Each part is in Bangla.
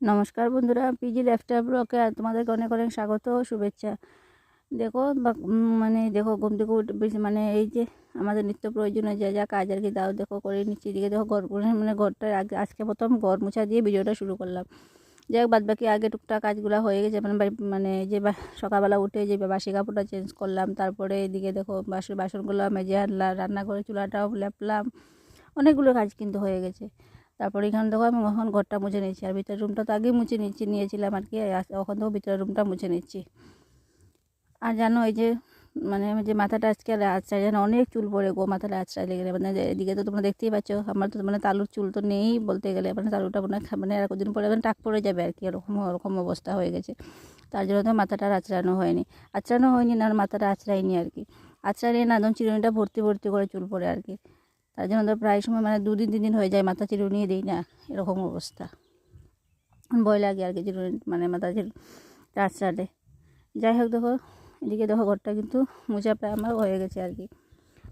নমস্কার বন্ধুরা, পিজি লেফটার ব্লকে তোমাদেরকে অনেক অনেক স্বাগত শুভেচ্ছা। দেখো, বা মানে দেখো, ঘুম থেকে উঠে মানে এই যে আমাদের নিত্য প্রয়োজনীয় যা যা কাজ আর কি, দাও দেখো, করে নিচ্ছি, এদিকে দেখো, ঘর মানে ঘরটা আগে, আজকে প্রথম ঘর মোছা দিয়ে ভিডিওটা শুরু করলাম। যাই হোক বাদ বাকি আগে টুকটাক কাজগুলো হয়ে গেছে মানে মানে যে সকালবেলা উঠে যে বাসি কাপড়টা চেঞ্জ করলাম, তারপরে এদিকে দেখো বাসন বাসনগুলো মেজে আনলাম রান্না করে চুলাটাও লেপলাম, অনেকগুলো কাজ কিন্তু হয়ে গেছে। তারপরে এখানে দেখো আমি এখন ঘরটা মুছে নিচ্ছি আর ভিতরের রুমটা তো আগেই মুছে নিচ্ছি নিয়েছিলাম আর কি ওখান দেখো ভিতরের রুমটা মুছে নিচ্ছি আর জানো এই যে মানে যে মাথাটা আজকে আছড়াই যেন অনেক চুল পড়ে গো মাথাটা আছড়াই লেগে মানে এদিকে তো তোমরা দেখতেই পাচ্ছ, আমার তো মানে তালুর চুল তো নেই বলতে গেলে। মানে তালুটা মনে হয় মানে আর কদিন পরে টাক পড়ে যাবে আর কি এরকম ওরকম অবস্থা হয়ে গেছে। তার জন্য তো মাথাটা আর আঁচড়ানো হয়নি। আঁচড়ানো হয়নি না মাথাটা আঁচড়াইনি আর কি। আঁচড়াইনি না, একদম চিরুনিটা ভর্তি ভর্তি করে চুল পড়ে আর কি। তার জন্য তো প্রায় সময় মানে দুদিন তিন দিন হয়ে যায় মাথা চিরুনিয়ে দিই না, এরকম অবস্থা। ভয় লাগে আর কি চিরুনি মানে মাথা চিরু আঁচড়ালে যাই হোক দেখো, এদিকে দেখো ঘরটা কিন্তু মোজা প্রায় আমার হয়ে গেছে আর কি।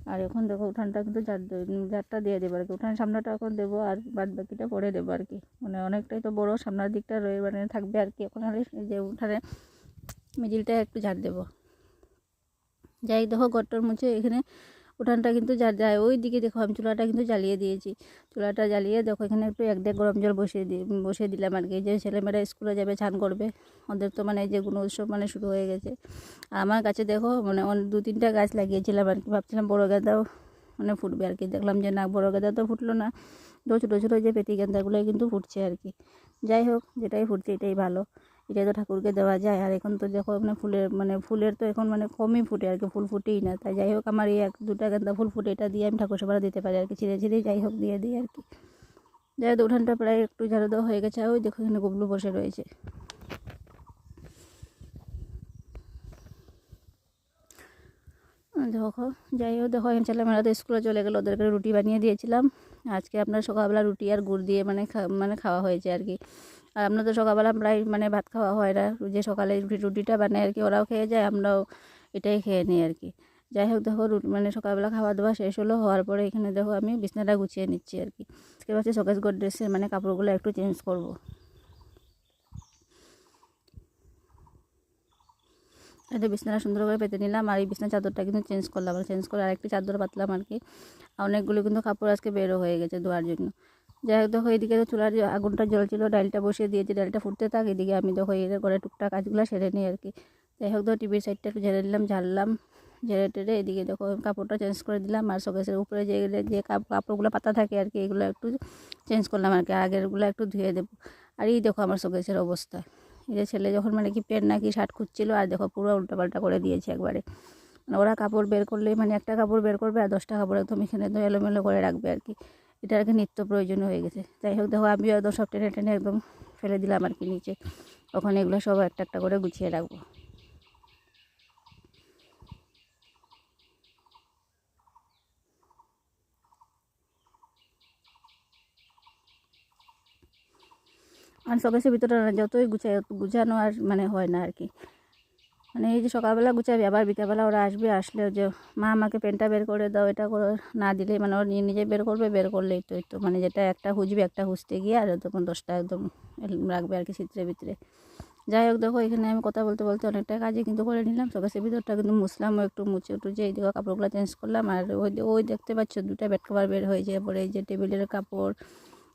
আর এখন দেখো উঠানটা কিন্তু দে- ঝাড়টা দিয়ে দেবো আর কি। উঠান সামনেটা এখন দেবো আর বাদ বাকিটা পরে দেবো আর কি। মানে অনেকটাই তো বড়, সামনের দিকটা রয়ে মানে থাকবে আর কি। এখন যে উঠানে মিডিলটা একটু ঝাড় দেবো। যাই দেখো ঘরটার মুছে এখানে উঠানটা কিন্তু যা যায় ওই দিকে দেখো আমি চুলাটা কিন্তু জ্বালিয়ে দিয়েছি। চুলাটা জ্বালিয়ে দেখো এখানে একটু এক দেড় গরম জল বসিয়ে দিই বসিয়ে দিলাম আর কি। যে ছেলেমেয়েরা স্কুলে যাবে ছান করবে, ওদের তো মানে যে গুণ উৎসব মানে শুরু হয়ে গেছে। আর আমার কাছে দেখো মানে দু তিনটা গাছ লাগিয়েছিলাম আর কি। ভাবছিলাম বড়ো গাঁদাও মানে ফুটবে আর কি। দেখলাম যে না, বড়ো গাঁদা তো ফুটলো না। তো ছোটো ছোটো যে পেতি গাঁদাগুলোই কিন্তু ফুটছে আর কি। যাই হোক, যেটাই ফুটছে এটাই ভালো। এটাই তো ঠাকুরকে দেওয়া যায়। আর এখন তো দেখো মানে ফুলের মানে ফুলের তো এখন মানে কমই ফুটে আর কি, ফুল ফুটেই না। তাই যাই হোক আমার এই এক দুটা গাঁদা ফুল ফুটে, এটা দিয়ে আমি ঠাকুর সেবা দিতে পারি আর কি, ছিঁড়ে ছিঁড়ে যাই হোক দিয়ে দিই আর কি। যাই হোক উঠানটা প্রায় একটু ঝাড়ু দেওয়া হয়ে গেছে। আর ওই দেখো এখানে গুবলু বসে রয়েছে। দেখো, যাই হোক, দেখো, এখানে ছেলেমেয়েরা তো স্কুলে চলে গেলো ওদেরকে রুটি বানিয়ে দিয়েছিলাম। আজকে আপনার সকালবেলা রুটি আর গুড় দিয়ে মানে মানে খাওয়া হয়েছে আর কি। আর আপনার তো সকালবেলা প্রায় মানে ভাত খাওয়া হয় না। যে সকালে রুটি, রুটিটা বানায় আর কি, ওরাও খেয়ে যায়, আমরাও এটাই খেয়ে নিই আর কি। যাই হোক, দেখো রুটি মানে সকালবেলা খাওয়া দাওয়া শেষ হলো, হওয়ার পরে এখানে দেখো আমি বিছনাটা গুছিয়ে নিচ্ছি আর কি। আজকে ভাবছি শোকেস ড্রেসের মানে কাপড়গুলো একটু চেঞ্জ করব। এটা বিছনাটা সুন্দর করে পেতে নিলাম আর এই বিছনা চাদরটা কিন্তু চেঞ্জ করলাম। আর চেঞ্জ করে আরেকটি চাদর পাতলাম আর কি। অনেকগুলো কিন্তু কাপড় আজকে বেরো হয়ে গেছে ধোয়ার জন্য। যাই হোক, দেখো এদিকে তো চুলার আগুনটা জ্বলছিল, ডালটা বসিয়ে দিয়েছি, ডালটা ফুটতে থাক, এদিকে আমি দেখো এদের করে টুকটাক কাজগুলো সেরে নিই আর কি। যাই হোক, দেখো টিভির সাইডটা একটু ঝেড়ে দিলাম ঝাড়লাম, ঝেড়ে টেড়ে এদিকে দেখো কাপড়টা চেঞ্জ করে দিলাম আর শোকেসের উপরে যে যে কাপ- কাপড়গুলো পাতা থাকে আর কি, এগুলো একটু চেঞ্জ করলাম আর কি আগেরগুলো একটু ধুয়ে দেবো। আর এই দেখো আমার শোকেসের অবস্থা। এই যে ছেলে যখন মানে কি প্যান্ট নাকি শার্ট খুঁজছিল আর দেখো পুরো উল্টোপাল্টা করে দিয়েছে একবারে। মানে ওরা কাপড় বের করলেই মানে একটা কাপড় বের করবে আর দশটা কাপড় একদম এখানে এলোমেলো করে রাখবে আর কি। এটা আর কি নিত্য প্রয়োজনীয় হয়ে গেছে। যাই হোক, দেখো, আমিও একদম সব টেনে টেনে একদম ফেলে দিলাম আর কি নিচে। ওখানে এগুলো সব একটা একটা করে গুছিয়ে রাখব। আর শোকেসের ভিতরে যতই গুছাই গুছানো আর মানে হয় না আর কি। মানে এই যে সকালবেলা গুছাবি, আবার বিকালবেলা ওরা আসবে, আসলে যে মা আমাকে পেনটা বের করে দাও, এটা করে না দিলেই মানে ওর নিজে বের করবে, বের করলেই তো তো মানে যেটা একটা খুঁজবে, একটা খুঁজতে গিয়ে আর তখন দশটা একদম রাখবে আর কি চিত্রে ভিতরে যাই হোক দেখো, এখানে আমি কথা বলতে বলতে অনেকটা কাজই কিন্তু করে নিলাম শোকেসের ভিতরটা কিন্তু মুছলাম একটু মুছে টুচে এই দিকে কাপড়গুলো চেঞ্জ করলাম, আর ওই ওই দেখতে পাচ্ছ দুটা বেড কভার বের হয়েছে এরপরে এই যে টেবিলের কাপড়,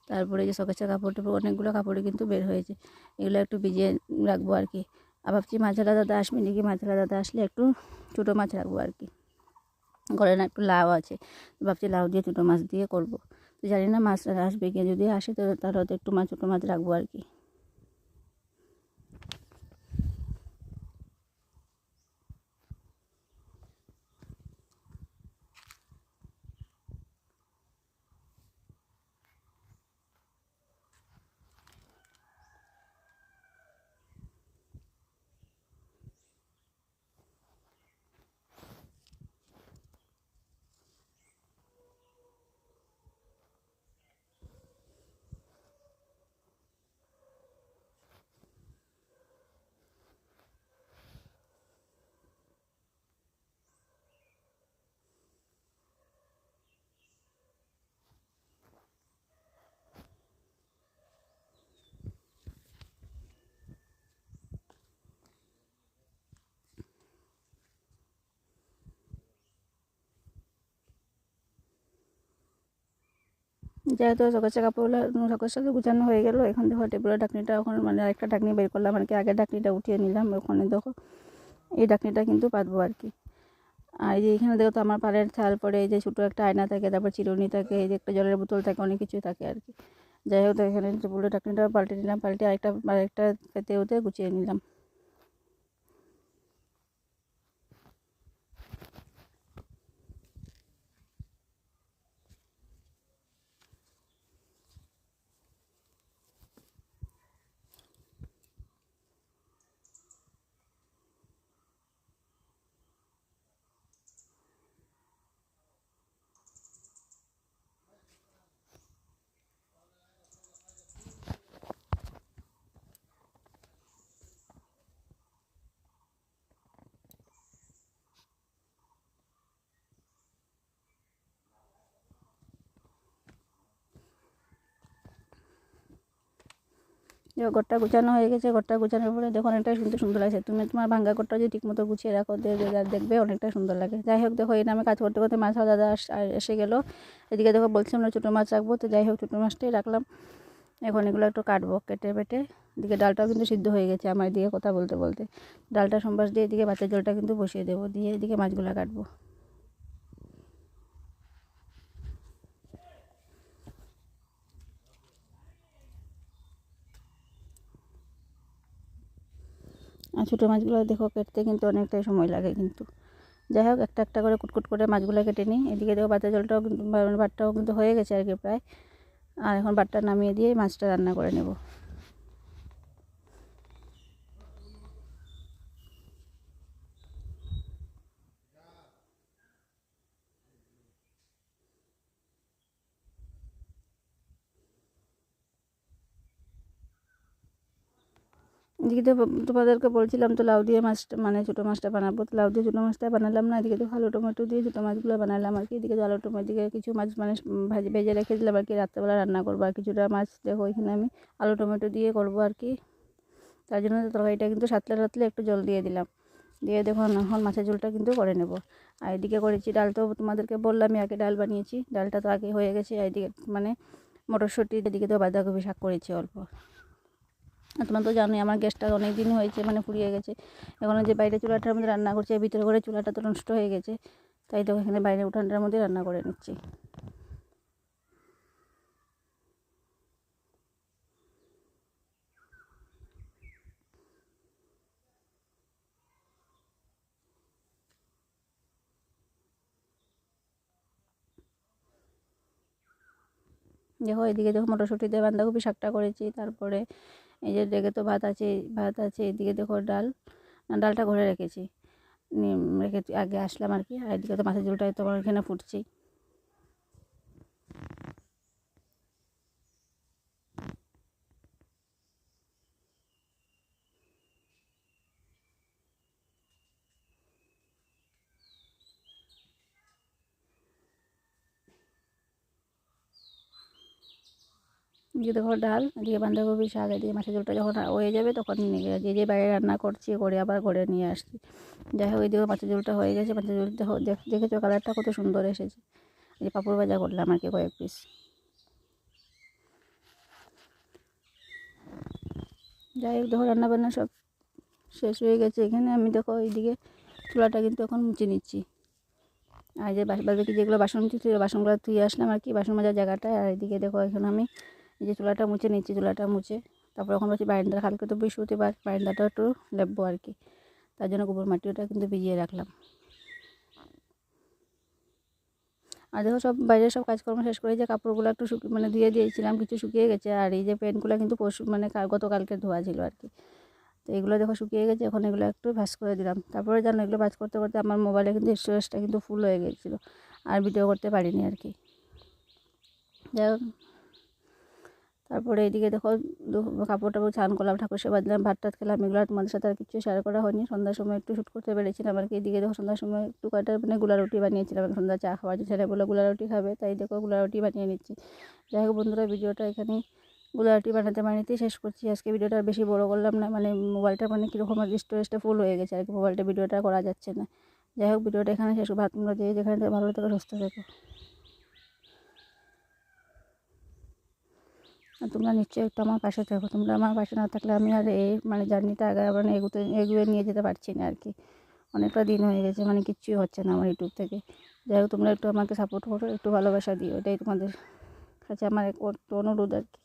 তারপরে যে শোকেসের কাপড় টাপড় অনেকগুলো কাপড়ই কিন্তু বের হয়েছে, এগুলো একটু ভিজিয়ে রাখব আর কি। ভাবছি মাছেরা দাদা আসবে নাকি মাছেরা দাদা আসলে একটু ছোটো মাছ রাখব আর কি। ঘরে না একটু লাউ আছে, ভাবছি লাউ দিয়ে ছোটো মাছ দিয়ে করব। তো জানি না মাছ আসবে কি যদি আসে তো তাহলে একটু মাছ ছোটো মাছ রাখব আর কি। যেহেতু সকাশে কাপড়গুলো সকার সাথে গুছানো হয়ে গেলো। এখন দেখো টেবিলের ডাকনিটা ওখানে মানে একটা ডাকনি বের করলাম আর কি আগের ডাকনিটা উঠিয়ে নিলাম, ওখানে দেখো এই ডাকনিটা কিন্তু পাতবো আর কি। আর যে এখানে দেখো তো আমার পাড়ের থাল পরে এই যে ছোটো একটা আয়না থাকে, তারপর চিরুনি থাকে, এই যে একটা জলের বোতল থাকে, অনেক কিছুই থাকে আর কি। যাই হোক, এখানে টেবিলের ডাকনিটা পাল্টে নিলাম পাল্টে আরেকটা আরেকটা খেতে হতে গুছিয়ে নিলাম। এবার ঘরটা গুছানো হয়ে গেছে, ঘরটা গুছানোর পরে দেখো অনেকটা সুন্দর সুন্দর লাগছে। তুমি তোমার ভাঙ্গা ঘরটা যদি ঠিকমতো গুছিয়ে রাখো দেখবে অনেকটা সুন্দর লাগে। যাই হোক, দেখো এই নামে কাজ করতে করতে মাছ দাদা এসে গেলো। এদিকে দেখো বলছিলাম না ছোটো মাছ রাখব, তো যাই হোক ছোটো মাছটাই রাখলাম। এখন এগুলো একটু কাটবো কেটে বেটে এদিকে ডালটাও কিন্তু সিদ্ধ হয়ে গেছে আমার এদিকে কথা বলতে বলতে। ডালটা সম্বাস দিয়ে এদিকে ভাতের জলটা কিন্তু বসিয়ে দেবো, দিয়ে এদিকে মাছগুলো কাটবো। ছোটো মাছগুলো দেখো কেটতে কিন্তু অনেকটাই সময় লাগে কিন্তু। যাই হোক, একটা একটা করে কুটকুট করে মাছগুলো কেটে নিই। এদিকে দেখো বাতা জলটাও ভাতটাও কিন্তু হয়ে গেছে আর কি প্রায়। আর এখন ভাতটা নামিয়ে দিয়ে মাছটা রান্না করে নেব। এদিকে তো তোমাদেরকে বলছিলাম তো লাউ দিয়ে মাছটা মানে ছোটো মাছটা বানাবো। তো লাউ দিয়ে ছোটো মাছটা বানালাম না, এদিকে তো আলু টমেটো দিয়ে ছোটো মাছগুলো বানালাম আর কি। এদিকে তো আলু টমেটো দিকে কিছু মাছ মানে ভাজি, ভেজে রেখে দিলাম আর কি। রাত্রেবেলা রান্না করব আর কিছুটা মাছ দেখো এখানে আমি আলু টমেটো দিয়ে করব আর কি। তার জন্য তরকারিটা কিন্তু সাতলে সাতলে একটু জল দিয়ে দিলাম। দিয়ে দেখুন এখন মাছের ঝোলটা কিন্তু করে নেব। আর এদিকে করেছি ডাল তো তোমাদেরকে বললামই, আগে ডাল বানিয়েছি। ডালটা তো আগে হয়ে গেছে এদিকে মানে মটরশুঁটি, এদিকে তো বাঁধাকপি শাক করেছি অল্প। তোমরা তো জানোই আমার গ্যাসটা অনেক দিন হয়েছে মানে ফুরিয়ে গেছে। এখন যে বাইরে চুলাটার মধ্যে রান্না করছি, আর ভিতরে করে চুলাটা তো নষ্ট হয়ে গেছে। তাই তো এখানে বাইরে উঠানটার মধ্যে রান্না করে নিচ্ছি। দেখো, এদিকে দেখো মটরশুঁটি দিয়ে বাঁধাকপি শাকটা করেছি, তারপরে এই যে দেখে তো ভাত আছে ভাত আছে, এদিকে দেখো ডাল, ডালটা ঘরে রেখেছি। রেখে আগে আসলাম আর কি, আর এদিকে তো মাছের ঝোলটা তোমার এখানে ফুটছেই। এদিকে দেখো ডাল এদিকে বাঁধাকপি শাক এদিকে মাছের ঝোলটা যখন হয়ে যাবে তখন নিয়ে যে যে বাইরে রান্না করছি করে আবার ঘরে নিয়ে আসছি। যাই হোক এদিকে মাছের ঝোলটা হয়ে গেছে। মাছের ঝোল দেখো, দেখ- দেখেছ কালারটা কত সুন্দর এসেছে। এই পাঁপড় ভাজা করলাম আর কি কয়েক পিস যাই হোক, দেখো রান্না বান্না সব শেষ হয়ে গেছে এখানে। আমি দেখো এইদিকে চুলাটা কিন্তু এখন মুছে নিচ্ছি। আর যে বাকি যেগুলো বাসন ছিল, বাসনগুলো ধুয়ে আসলাম আর কি। বাসন মাজার জায়গাটায় আর এদিকে দেখো এখন আমি যে চুলাটা মুছে নিচ্ছি চুলাটা মুছে, তারপর এখন বলছি বারান্দার কালকে তো বৃহস্পতিবার, বারান্দাটা একটু লেপবো আর কি। তার জন্য গোবর মাটিটা কিন্তু ভিজিয়ে রাখলাম। আর দেখো সব বাইরের সব কাজকর্ম শেষ করে যে কাপড়গুলো একটু শুকিয়ে মানে ধুয়ে দিয়েছিলাম, কিছু শুকিয়ে গেছে। আর এই যে প্যান্টগুলো কিন্তু পরশু মানে গতকালকে ধোয়া ছিল আর কি। তো এগুলো দেখো শুকিয়ে গেছে, এখন এগুলো একটু ভাজ করে দিলাম। তারপরে জানো এগুলো ভাজ করতে করতে আমার মোবাইলে কিন্তু স্টোরেজটা কিন্তু ফুল হয়ে গেছিল। আর ভিডিও করতে পারিনি আর কি। যাই তারপরে এদিকে দেখো কাপড় টাপড় স্নান করলাম, ঠাকুর সেবা দিলাম ভাত টাত খেলাম, এগুলো তোমাদের সাথে আর কিছু শেয়ার করা হয়নি। সন্ধ্যার সময় একটু শ্যুট করতে পেরেছিলাম আর কি। এদিকে দেখো সন্ধ্যার সময় একটু কয়টা মানে গুলা রুটি বানিয়েছিলাম। সন্ধ্যা চা খাওয়ার ছেলে বলে গুলা রুটি খাবে, তাই দেখো গুলা রুটি বানিয়ে নিচ্ছি। যাই হোক বন্ধুরা, ভিডিওটা এখানে গুলা রুটি বানাতে বানাতেই শেষ করছি। আজকে ভিডিওটা বেশি বড় করলাম না মানে মোবাইলটা মানে কীরকম আর স্টোরেজটা ফুল হয়ে গেছে আর কি। মোবাইলটা ভিডিওটা করা যাচ্ছে না। যাই হোক, ভিডিওটা এখানে শেষ। ভাত তোমরা যে যেখানে ভালো থেকে, সুস্থ থেকো। তোমরা নিশ্চয়ই একটু আমার পাশে থাকো। তোমরা আমার পাশে না থাকলে আমি আর এই মানে জার্নিটা আগে আবার এগুতে, এগুয়ে নিয়ে যেতে পারছি না আর কি অনেকটা দিন হয়ে গেছে মানে কিচ্ছুই হচ্ছে না আমার ইউটিউব থেকে। যাই হোক, তোমরা একটু আমাকে সাপোর্ট করো, একটু ভালোবাসা দিও, এটাই তোমাদের কাছে আমার এক- একটু অনুরোধ আর কি